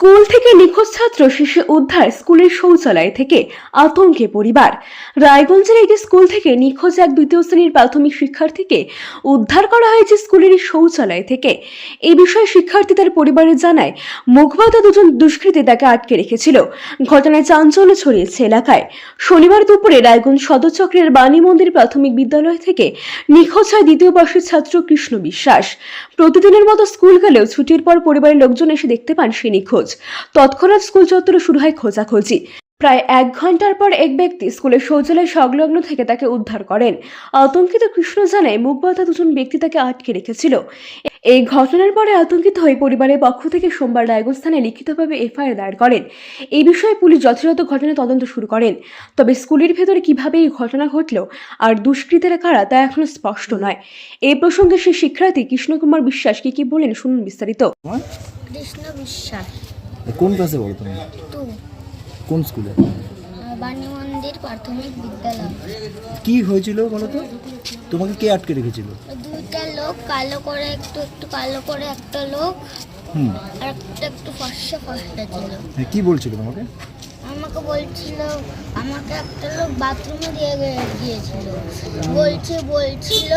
School থেকে নিখোঁজ ছাত্র শিশু উদ্ধার স্কুলের শৌচালয় থেকে আতঙ্কে পরিবার। রায়গঞ্জের একটি স্কুল থেকে নিখোঁজ এক দ্বিতীয় শ্রেণির প্রাথমিক শিক্ষার্থীকে উদ্ধার করা হয়েছে স্কুলের শৌচালয় থেকে। এই বিষয়ে শিক্ষার্থী তার পরিবারের জানায় মুখবাদা দুজন দুষ্কৃতী তাকে আটকে রেখেছিল। ঘটনায় চাঞ্চল্য ছড়িয়েছে এলাকায়। শনিবার দুপুরে রায়গঞ্জ সদর চক্রের বাণী মন্দির প্রাথমিক বিদ্যালয় থেকে নিখোঁজ হয় দ্বিতীয় বর্ষের ছাত্র কৃষ্ণ বিশ্বাস। প্রতিদিনের মতো স্কুল গেলেও ছুটির পর পরিবারের লোকজন এসে দেখতে পান সে নিখোঁজ। তৎক্ষণাৎ স্কুল চত্বরে শুরু হয় খোঁজাখুঁজি। প্রায় এক ঘণ্টার পর এক ব্যক্তি স্কুলের শৌচালয় সংলগ্ন থেকে তাকে উদ্ধার করেন। আতঙ্কিত কৃষ্ণ জানায় মুখবাধা দুজন ব্যক্তি তাকে আটকে রেখেছিল। এই ঘটনার পরে আতঙ্কিত হয়ে পরিবারের পক্ষ থেকে সোমবার রায়গঞ্জ লিখিতভাবে এফআইআর দায়ের করেন। এই বিষয়ে পুলিশ যথাযথ ঘটনা তদন্ত শুরু করেন। তবে স্কুলের ভেতরে কীভাবে এই ঘটনা ঘটল আর দুষ্কৃতীরা কারা তা এখনও স্পষ্ট নয়। এই প্রসঙ্গে সেই শিক্ষার্থী কৃষ্ণকুমার বিশ্বাস কি কি বলেন শুনুন বিস্তারিত। কৃষ্ণ বিশ্বাস। কোন ক্লাসে পড়ো তুমি? কোন স্কুলে? বাণী মন্দির প্রাথমিক বিদ্যালয়। কি হয়েছিল বলো তো? তোমাকে কে আটকে রেখেছিল? দুইটা লোক কালো করে একটু একটু কালো করে একটা লোক হুম। আর একটা একটু ফর্সা ফর্সা ছিল। হ্যাঁ, কি বলছিল তোমাকে? আমাকে বলছিল আমাকে একটা লোক বাথরুমে দিয়ে গিয়েছিল। বলছে বলছিল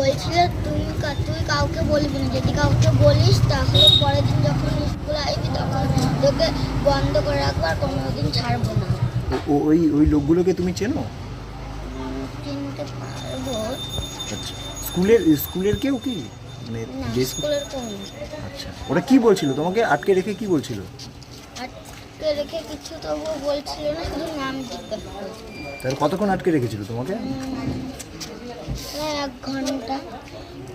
বলছিল তুমি তুই কাউকে বলবি না। যদি কাউকে বলিস তাহলে পরের দিন যখন স্কুল আসবি তখন তোকে বন্ধ করে রাখব আর কোনোদিন ছাড়বো না। ওই ওই লোকগুলোকে তুমি চেনো? চিনতে পারব। আচ্ছা। স্কুলের স্কুলের কেউ কি? মানে যে স্কুলের আচ্ছা। ওরা কি বলছিল? তোমাকে আটকে রেখে কি বলছিল? আটকে রেখে কিছু তবুও বলছিল না শুধু নাম জিজ্ঞাসা তাহলে কতক্ষণ আটকে রেখেছিল তোমাকে? এক ঘণ্টা।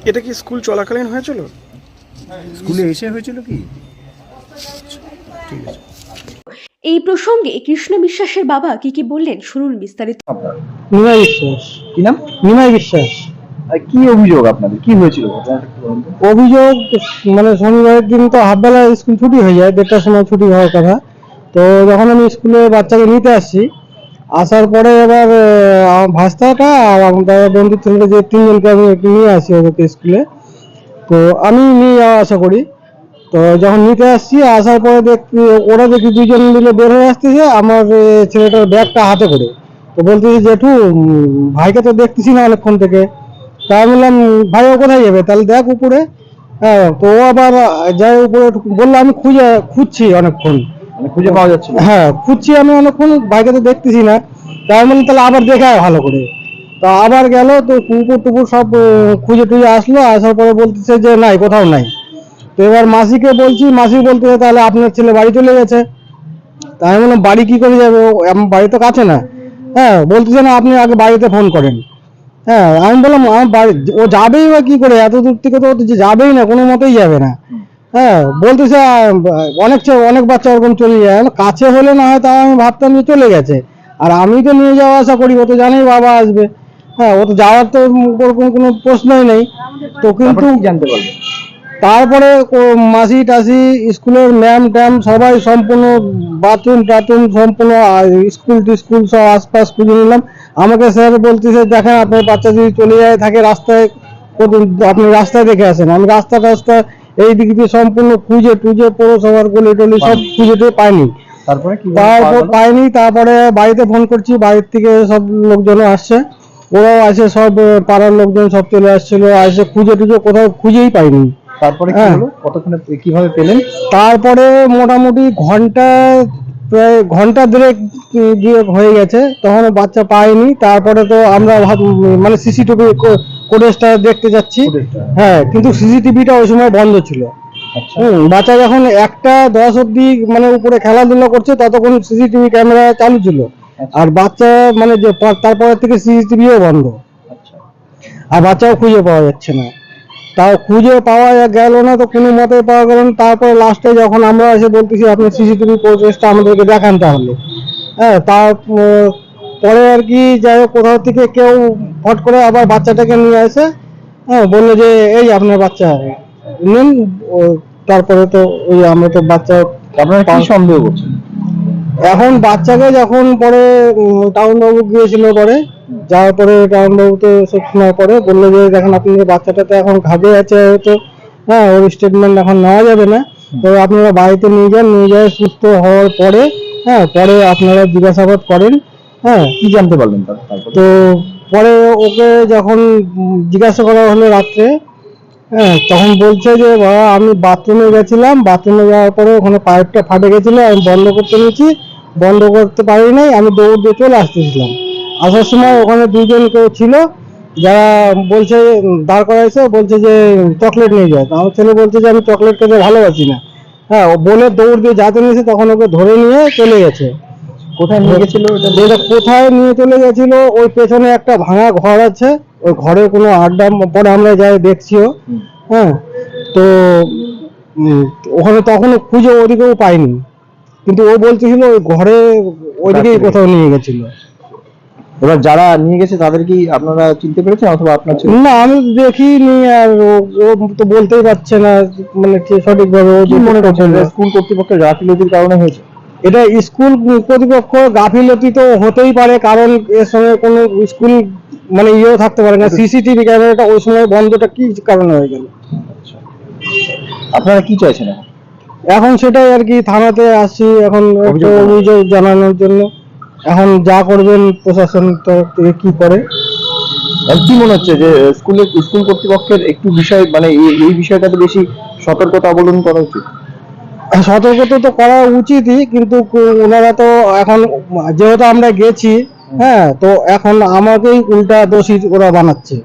এটা কি স্কুল চলাকালীন হয়েছিল? স্কুলে এসে হয়েছিল কি? ঠিক আছে। এই প্রসঙ্গে কৃষ্ণ বিশ্বাসের বাবা কি কি বললেন শুনুন বিস্তারিত। নিমাই বিশ্বাস। কি নাম? নিমাই বিশ্বাস। কি অভিযোগ আপনাদের? কি হয়েছিল। অভিযোগ মানে শনিবারের দিন তো হাফবেলা স্কুল ছুটি হয়ে যায় দেড়টার সময় ছুটি হওয়ার কথা। তো যখন আমি স্কুলে বাচ্চাকে নিতে আসছি, আসার পরে এবার আমার ভাস্তাটা আর আমাদের বন্ধুর ছেলেটা যে তিনজনকে আমি একটু নিয়ে আসি ওদেরকে স্কুলে, তো আমি নিয়ে যাওয়া আশা করি। তো যখন নিতে আসছি, আসার পরে দেখছি ওরা দেখি দুজন মিলে বের হয়ে আসতেছে, আমার ছেলেটার ব্যাগটা হাতে করে। তো বলতেছে, জেঠু ভাইকে তো দেখতেছি না অনেকক্ষণ থেকে। তা আমি বললাম, ভাই, ও কোথায় যাবে? তাহলে দেখ উপরে। হ্যাঁ তো ও আবার, যাই উপরে বলল, আমি খুঁজে, খুঁজছি অনেকক্ষণ। খুঁজে পাওয়া যাচ্ছিল। না। হ্যাঁ খুঁজছি আমি অনেকক্ষণ ভাইকে তো দেখতেছি না। তাই আমি তাহলে আবার দেখে ভালো করে। তো আবার গেল, তো কুকুর টুকুর সব খুঁজে টুজে আসলো, আসার পরে বলতেছে যে নাই, কোথাও নাই। তো এবার মাসিকে বলছি, মাসি বলতেছে তাহলে আপনার ছেলে বাড়ি চলে গেছে। তাই আমি বললাম, বাড়ি কি করে যাবে? আমার বাড়ি তো কাছে না। হ্যাঁ বলতেছে না, আপনি আগে বাড়িতে ফোন করেন। হ্যাঁ আমি বললাম, আমার বাড়ি, ও যাবেই বা কি করে? এত দূর থেকে তো যাবেই না, কোনো মতেই যাবে না। হ্যাঁ বলতেছে অনেক অনেক বাচ্চা ওরকম চলে যায়। কাছে হলে না হয় তাও আমি ভাবতাম যে চলে গেছে। আর আমি তো নিয়ে যাওয়া আশা করি ও তো জানেই বাবা আসবে। হ্যাঁ ও তো যাওয়ার তো ওরকম কোনো প্রশ্নই নেই। তো কিন্তু জানতে পারবে? তারপরে মাসি টাসি স্কুলের ম্যাম ট্যাম সবাই সম্পূর্ণ বাথরুম টাথরুম সম্পূর্ণ স্কুল টিস্কুল সব আশপাশ খুঁজে নিলাম। আমাকে স্যার বলতেছে দেখেন আপনার বাচ্চা যদি চলে যায় থাকে রাস্তায় আপনি রাস্তায় দেখে আসেন। আমি রাস্তা টাস্তা এই দিক দিয়ে সম্পূর্ণ খুঁজে টুজে পৌরসভার গলি টলি সব খুঁজে টুজে পাইনি তারপরে কি তারপর পাইনি তারপরে বাড়িতে ফোন করছি বাড়ির থেকে সব লোকজন আসছে। ওরাও আসে সব পাড়ার লোকজন সব চলে আসছিল আসে খুঁজে টুজে কোথাও খুঁজেই পাইনি। তারপরে কি হ্যাঁ। হলো? কতক্ষণে কীভাবে পেলেন? তারপরে মোটামুটি ঘণ্টা প্রায় ঘণ্টা দেড়েক গিয়ে হয়ে গেছে তখন বাচ্চা পায়নি। তারপরে তো আমরা মানে সিসিটিভি ফুটেজটা দেখতে যাচ্ছি। হ্যাঁ কিন্তু সিসিটিভিটা ওই সময় বন্ধ ছিল। আচ্ছা। বাচ্চা যখন একটা দশ অব্দি মানে উপরে খেলাধুলা করছে ততক্ষণ সিসিটিভি ক্যামেরা চালু ছিল। আর বাচ্চা মানে যে পর- তারপরের থেকে সিসিটিভিও বন্ধ। আচ্ছা। আর বাচ্চাও খুঁজে পাওয়া যাচ্ছে না। তাও খুঁজে পাওয়া গেল না তো কোনো মতে পাওয়া গেল না। তারপরে লাস্টে যখন আমরা এসে বলতেছি আপনি সিসিটিভি ফুটেজটা আমাদেরকে দেখান তাহলে। হ্যাঁ তার উম, পরে আর কি যাই হোক কোথাও থেকে কেউ ফট করে আবার বাচ্চাটাকে নিয়ে আসে। হ্যাঁ বলল যে এই আপনার বাচ্চা নিন। তারপরে তো ওই আমরা তো বাচ্চা আপনারা কি সন্দেহ করছেন? এখন বাচ্চাকে যখন পরে টাউন বাবু গিয়েছিল পরে যাওয়ার পরে টাউন বাবু তো সব শোনার পরে বলল যে দেখেন আপনার বাচ্চাটা তো এখন ঘাবে আছে হয়তো হ্যাঁ ওর স্টেটমেন্ট এখন নেওয়া যাবে না। তো আপনারা বাড়িতে নিয়ে যান নিয়ে যায় সুস্থ হওয়ার পরে হ্যাঁ পরে আপনারা জিজ্ঞাসাবাদ করেন। হ্যাঁ। কি জানতে পারলেন তারপর? তো পরে ওকে যখন জিজ্ঞাসা করা হলো রাত্রে হ্যাঁ তখন বলছে যে বাবা আমি বাথরুমে গেছিলাম। বাথরুমে যাওয়ার পরে ওখানে পাইপটা ফাটে গেছিল আমি বন্ধ করতে নিয়েছি বন্ধ করতে পারি নাই আমি দৌড় দিয়ে চলে আসতেছিলাম। আসার সময় ওখানে দুজন কেউ ছিল যারা বলছে দাঁড় করাইছে? বলছে যে চকলেট নিয়ে যায় আমার ছেলে বলছে যে আমি চকলেট খেতে ভালোবাসি না। হ্যাঁ ও বলে দৌড় দিয়ে যাতে নিয়েছে তখন ওকে ধরে নিয়ে চলে গেছে। কোথায় নিয়ে গেছিল এটা কোথায় নিয়ে চলে গেছিল ওই পেছনে একটা ভাঙা ঘর আছে ওই ঘরে কোনো আড্ডা পরে আমরা যাই দেখছিও। হ্যাঁ তো ওখানে তখনও খুঁজে ওদিকেও পাইনি কিন্তু ও বলতেছিল ওই ঘরে ওইদিকেই কোথাও নিয়ে গেছিল। এবার যারা নিয়ে গেছে তাদের কি আপনারা চিনতে পেরেছেন অথবা আপনার না আমি দেখি দেখিনি আর ও- তো বলতেই পারছে না মানে ঠিক সঠিকভাবে মনে করছেন? স্কুল কর্তৃপক্ষের গাফিলতির কারণে হয়েছে? এটা স্কুল কর্তৃপক্ষ গাফিলতি তো হতেই পারে কারণ এর সঙ্গে কোনো স্কুল মানে ইয়েও থাকতে পারে না। সিসিটিভি ক্যামেরাটা ওই সময় বন্ধটা কি কারণে হয়ে গেল? আপনারা কি চাইছেন এখন? সেটাই আর কি থানাতে আসছি এখন অভিযোগ জানানোর জন্য। এখন যা করবেন প্রশাসন থেকে কি করে? কি মনে হচ্ছে যে স্কুলের স্কুল কর্তৃপক্ষের একটু বিষয় মানে এই বিষয়টাতে বেশি সতর্কতা অবলম্বন করা উচিত। সতর্কতা তো করা উচিতই কিন্তু ওনারা তো এখন যেহেতু আমরা গেছি হ্যাঁ তো এখন আমাকেই উল্টা দোষী ওরা বানাচ্ছে।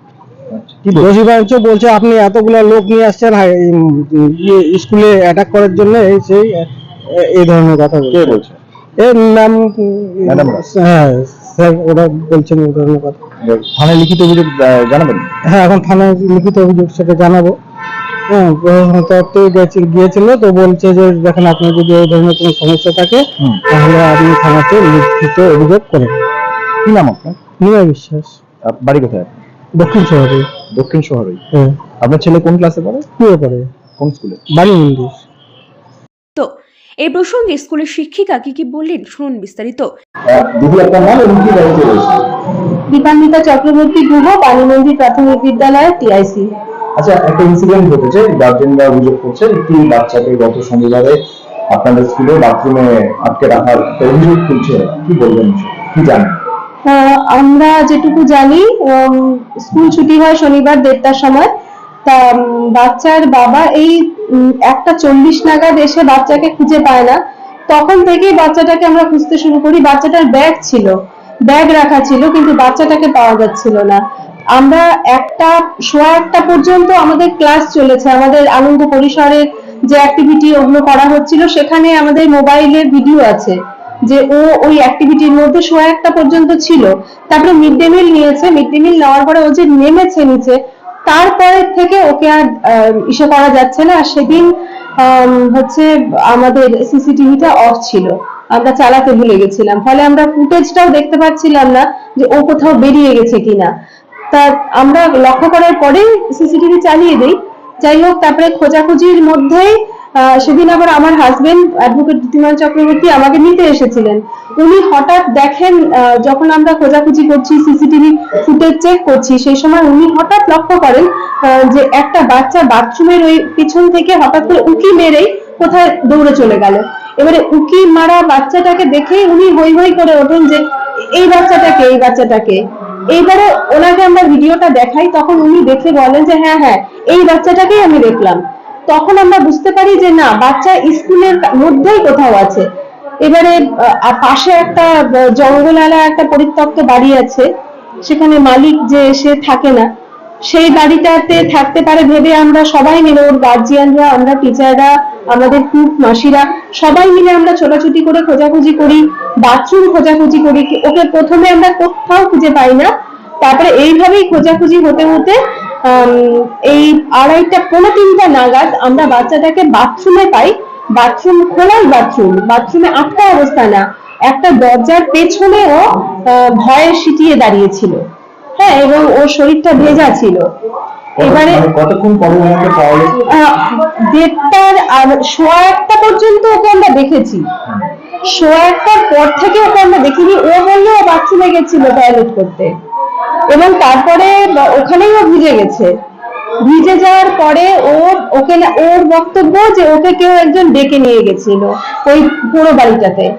দোষী বানাচ্ছে বলছে আপনি এতগুলো লোক নিয়ে আসছেন উম, ইয়ে, স্কুলে অ্যাটাক করার জন্য এই সেই এই ধরনের কথা বলছে। বলছে? এ ম্যাম হ্যাঁ স্যার ওরা বলছেন এই ধরনের কথা। থানায় লিখিত অভিযোগ জানাবেন? হ্যাঁ এখন থানায় লিখিত অভিযোগ সেটা জানাব। গিয়েছিল তো বলছে যে দেখেন আপনার যদি এই ধরনের কোনো সমস্যা থাকে তাহলে আপনি থানাতে লিখিত অভিযোগ করেন। কি নাম আপনার? বিশ্বাস। বাড়ি কোথায় দক্ষিণ শহরে। দক্ষিণ শহরেই হ্যাঁ। আপনার ছেলে কোন ক্লাসে পড়ে? কি করে কোন স্কুলে বাড়ি মন্দির তো এই প্রসঙ্গে স্কুলের শিক্ষিকা কি কি বললেন শুনুন বিস্তারিত। দিদি আপনার নাম এবং কি দায়িত্ব রয়েছে? দীপান্বিতা চক্রবর্তী গুহ বাণীমন্দির প্রাথমিক বিদ্যালয় টিআইসি। আচ্ছা একটা ইনসিডেন্ট ঘটেছে গার্জেনরা অভিযোগ করছে একটি বাচ্চাকে গত শনিবারে আপনাদের স্কুলে বাথরুমে আটকে রাখার অভিযোগ তুলছে। কি বলবেন কি জানেন? আমরা যেটুকু জানি স্কুল ছুটি হয় শনিবার দেড়টার সময়। তা বাচ্চার বাবা এই একটা চল্লিশ নাগাদ এসে বাচ্চাকে খুঁজে পায় না। তখন থেকেই বাচ্চাটাকে আমরা খুঁজতে শুরু করি। বাচ্চাটার ব্যাগ ছিল। ব্যাগ রাখা ছিল, কিন্তু বাচ্চাটাকে পাওয়া যাচ্ছিল না। আমরা একটা, সোয়া একটা পর্যন্ত আমাদের ক্লাস চলেছে। আমাদের আনন্দ পরিসরের যে অ্যাক্টিভিটি ওগুলো করা হচ্ছিল, সেখানে আমাদের মোবাইলের ভিডিও আছে। যে ও ওই অ্যাক্টিভিটির মধ্যে সোয়া একটা পর্যন্ত ছিল। তারপরে মিড ডে মিল নিয়েছে। মিড ডে মিল নেওয়ার পরে ও যে নেমেছে নিচে, তারপরে থেকে ওকে আর ইসে করা যাচ্ছে না। সেদিন হচ্ছে আমাদের সিসিটিভিটা অফ ছিল। আমরা চালাতে ভুলে গেছিলাম। ফলে আমরা ফুটেজটাও দেখতে পাচ্ছিলাম না যে ও কোথাও বেরিয়ে গেছে কিনা। তা আমরা লক্ষ্য করার পরেই সিসিটিভি চালিয়ে দিই। যাই হোক তারপরে খোঁজাখুঁজির মধ্যেই আহ, সেদিন আবার আমার হাজবেন্ড অ্যাডভোকেট দ্যুতিমান চক্রবর্তী আমাকে নিতে এসেছিলেন। উনি হঠাৎ দেখেন যখন আমরা খোঁজাখুঁজি করছি সিসিটিভি ফুটেজ চেক করছি সেই সময় উনি হঠাৎ লক্ষ্য করেন যে একটা বাচ্চা বাথরুমের ওই পিছন থেকে হঠাৎ করে উকি মেরেই কোথায় দৌড়ে চলে গেল। এবারে উকি মারা বাচ্চাটাকে দেখেই উনি হই হই করে ওঠেন যে এই বাচ্চাটাকে এই বাচ্চাটাকে। এইবারে ওনাকে আমরা ভিডিওটা দেখাই, তখন উনি দেখে বলেন যে হ্যাঁ হ্যাঁ এই বাচ্চাটাকেই আমি দেখলাম। তখন আমরা বুঝতে পারি যে, না, বাচ্চা স্কুলের মধ্যেই কোথাও আছে। এবারে পাশে একটা জঙ্গল জঙ্গলালা একটা পরিত্যক্ত বাড়ি আছে, সেখানে মালিক যে, সে থাকে না। সেই বাড়িটাতে থাকতে পারে ভেবে আমরা সবাই মিলে ওর গার্জিয়ানরা আমরা টিচাররা আমাদের কুক মাসিরা সবাই মিলে আমরা ছোটাছুটি করে খোঁজাখুঁজি করি বাথরুম খোঁজাখুঁজি করি। ওকে প্রথমে আমরা কোথাও খুঁজে পাই না। তারপরে এইভাবেই খোঁজাখুঁজি হতে হতে এই আড়াইটা পৌনে তিনটা নাগাদ আমরা বাচ্চাটাকে বাথরুমে পাই। বাথরুম খোলাই বাথরুম বাথরুমে আটকা অবস্থা না। একটা দরজার পেছনেও ভয়ে সিটিয়ে দাঁড়িয়েছিল। হ্যাঁ এবং ওর শরীরটা ভেজা ছিল। এবারে মানে কতক্ষণ পরে ওনাকে পাওয়া গেছে দেড়টার আর সোয়া একটা পর্যন্ত ওকে আমরা দেখেছি। সোয়া একটার পর থেকে ওকে আমরা দেখিনি। ও বলল ও বাথরুমে গেছিল টয়লেট করতে। এবং তারপরে ওখানেই ও ভিজে গেছে। ভিজে যাওয়ার পরে ও ওকে না- ওর বক্তব্য যে ওকে কেউ একজন ডেকে নিয়ে গেছিল ওই পুরো বাড়িটাতে।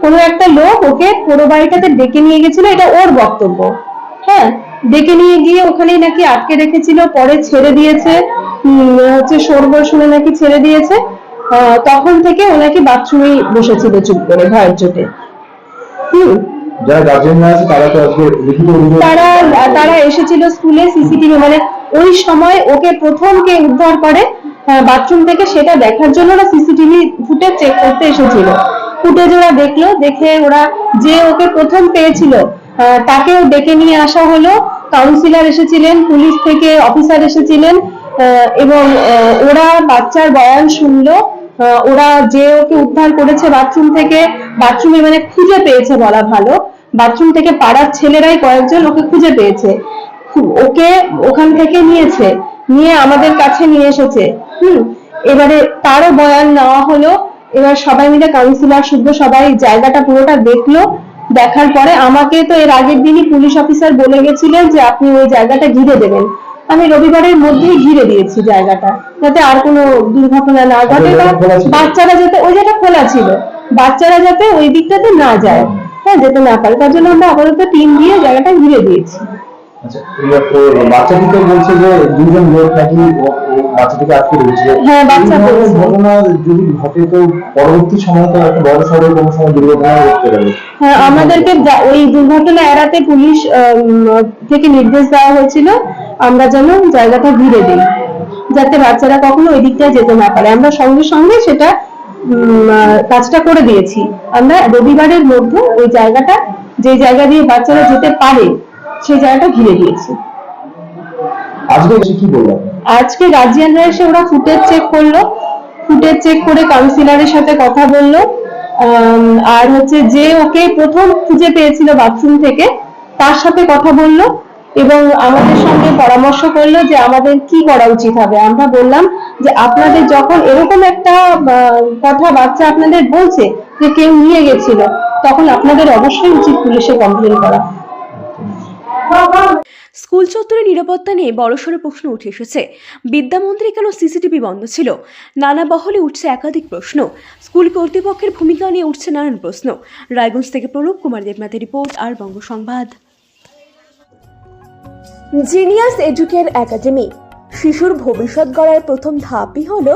কোনো একটা লোক ওকে পুরো বাড়িটাতে ডেকে নিয়ে গেছিল এটা ওর বক্তব্য। হ্যাঁ ডেকে নিয়ে গিয়ে ওখানেই নাকি আটকে রেখেছিল পরে ছেড়ে দিয়েছে। হচ্ছে সরবর শুনে নাকি ছেড়ে দিয়েছে। তখন থেকে ও নাকি বাথরুমেই বসেছিল চুপ করে ভয়ের হুম। যারা আছে তারা তো আজকে লিখিত তারা তারা এসেছিল স্কুলে সিসিটিভি মানে ওই সময় ওকে প্রথম কে উদ্ধার করে বাথরুম থেকে সেটা দেখার জন্য ওরা সিসিটিভি ফুটেজ চেক করতে এসেছিল। ফুটেজ ওরা দেখল দেখে ওরা যে ওকে প্রথম পেয়েছিল তাকেও ডেকে নিয়ে আসা হলো। কাউন্সিলর এসেছিলেন, পুলিশ থেকে অফিসার এসেছিলেন এবং ওরা বাচ্চার বয়ান শুনলো। ওরা যে ওকে উদ্ধার করেছে বাথরুম থেকে বাথরুমে মানে খুঁজে পেয়েছে বলা ভালো। বাথরুম থেকে পাড়ার ছেলেরাই কয়েকজন ওকে খুঁজে পেয়েছে। ওকে ওখান থেকে নিয়েছে, নিয়ে আমাদের কাছে নিয়ে এসেছে। হুম, এবারে তারও বয়ান নেওয়া হলো। এবার সবাই মিলে কাউন্সিলর শুদ্ধ সবাই জায়গাটা পুরোটা দেখল। দেখার পরে আমাকে তো এর আগের দিনই পুলিশ অফিসার বলে গেছিলেন যে আপনি ওই জায়গাটা ঘিরে দেবেন। আমি রবিবারের মধ্যেই ঘিরে দিয়েছি জায়গাটা যাতে আর কোনো দুর্ঘটনা না ঘটে বা? বাচ্চারা যাতে ওই জায়গা খোলা ছিল। বাচ্চারা যাতে ওই দিকটাতে না যায়। হ্যাঁ যেতে না পারে। তার জন্য আমরা আপাতত টিম দিয়ে জায়গাটা ঘিরে দিয়েছি। আচ্ছা বলছে যে দুজন লোক নাকি বাচ্চাটিকে আটকে হ্যাঁ, বাচ্চা এই ধরনের বলছে। ঘটনা যদি ঘটে তো পরবর্তী সময় তো একটা বড় সড়ো কোনো সময় দুর্ঘটনা ঘটতে পারে। হ্যাঁ আমাদেরকে ওই দুর্ঘটনা এড়াতে পুলিশ থেকে নির্দেশ দেওয়া হয়েছিল আমরা যেন জায়গাটা ঘিরে দিই যাতে বাচ্চারা কখনো ওই দিকটায় যেতে না পারে। আমরা সঙ্গে সঙ্গে সেটা কাজটা করে দিয়েছি। আমরা রবিবারের মধ্যে ওই জায়গাটা যে জায়গা দিয়ে বাচ্চারা যেতে পারে সেই জায়গাটা ঘিরে দিয়েছি আজকে এসে কি বললাম আজকে গার্জিয়ানরা এসে ওরা ফুটেজ চেক করল। ফুটেজ চেক করে কাউন্সিলরের সাথে কথা বলল। আর হচ্ছে যে ওকে প্রথম খুঁজে পেয়েছিল বাথরুম থেকে তার সাথে কথা বলল এবং আমাদের সঙ্গে পরামর্শ করল যে আমাদের কি করা উচিত হবে। আমরা বললাম যে আপনাদের যখন এরকম একটা কথা বাচ্চা আপনাদের বলছে যে কেউ নিয়ে গেছিল তখন আপনাদের অবশ্যই উচিত পুলিশে কমপ্লেন করা। স্কুল চত্বরে নিরাপত্তা নিয়ে বড়সড় প্রশ্ন উঠে এসেছে। বিদ্যামন্ত্রী কেন সিসিটিভি বন্ধ ছিল? নানা বহলে উঠছে একাধিক প্রশ্ন। স্কুল কর্তৃপক্ষের ভূমিকা নিয়ে উঠছে নানান প্রশ্ন। রায়গঞ্জ থেকে প্রণব কুমার দেবনাথের রিপোর্ট, আর Banga Sangbad genius Educare academy. শিশুর ভবিষ্যৎ গড়ার প্রথম ধাপই হল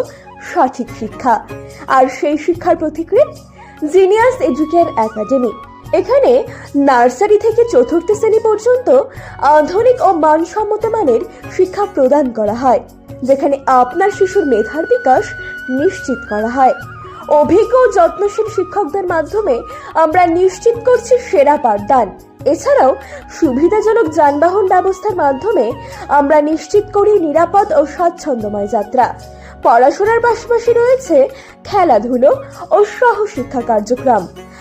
সঠিক শিক্ষা। আর সেই শিক্ষার প্রতিক্রিয়া? Genius Educare Academy. এখানে নার্সারি থেকে চতুর্থ শ্রেণি পর্যন্ত আধুনিক ও মানসম্মত মানের শিক্ষা প্রদান করা হয়, যেখানে আপনার শিশুর মেধার বিকাশ নিশ্চিত করা হয়। অভিজ্ঞ ও যত্নশীল শিক্ষকদের মাধ্যমে আমরা নিশ্চিত করছি সেরা পাঠদান। এছাড়াও সুবিধাজনক যানবাহন ব্যবস্থার মাধ্যমে আমরা নিশ্চিত করি নিরাপদ ও স্বাচ্ছন্দ্যময় যাত্রা। পড়াশোনার পাশাপাশি রয়েছে খেলাধুলো ও সহশিক্ষা কার্যক্রম।